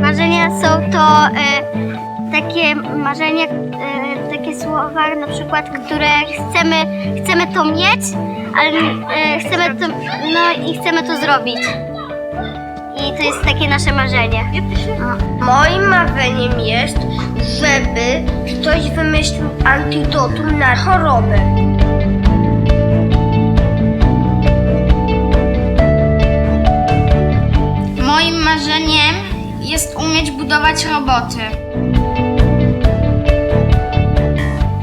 Marzenia są to e, takie marzenia, e, takie słowa na przykład, które chcemy, chcemy to mieć, ale e, chcemy to, no i chcemy to zrobić. I to jest takie nasze marzenie. Moim marzeniem jest, żeby ktoś wymyślił antidotum na chorobę. Marzeniem jest umieć budować roboty.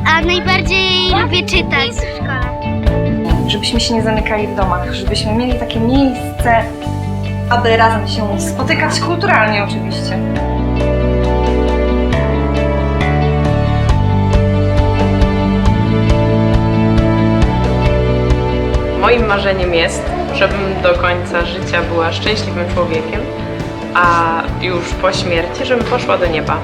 A najbardziej lubię czytać w szkole. żebyśmy się nie zamykali w domach, żebyśmy mieli takie miejsce, aby razem się spotykać kulturalnie oczywiście. Moim marzeniem jest, żebym do końca życia była szczęśliwym człowiekiem, a już po śmierci, żebym poszła do nieba.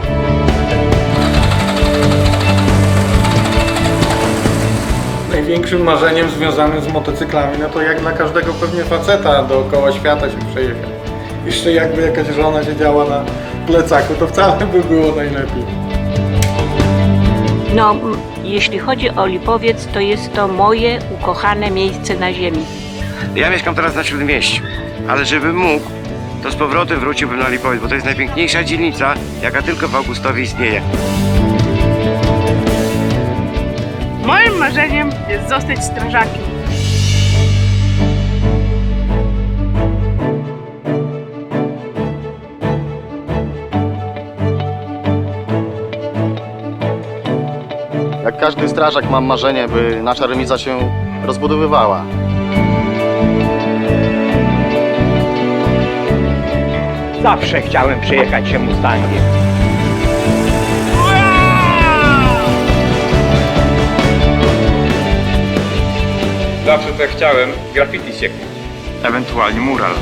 Największym marzeniem związanym z motocyklami, no to jak dla każdego pewnie faceta dookoła świata się przejechać. Jeszcze jakby jakaś żona siedziała na plecaku, to wcale by było najlepiej. No, jeśli chodzi o Lipowiec, to jest to moje ukochane miejsce na ziemi. Ja mieszkam teraz na Śródmieściu, ale żebym mógł, to z powrotem wróciłbym na Lipowiec, bo to jest najpiękniejsza dzielnica, jaka tylko w Augustowie istnieje. Moim marzeniem jest zostać strażakiem. Jak każdy strażak mam marzenie, by nasza remiza się rozbudowywała. Zawsze chciałem przejechać się Mustangiem. Zawsze to chciałem graffiti sieknąć. Ewentualnie mural.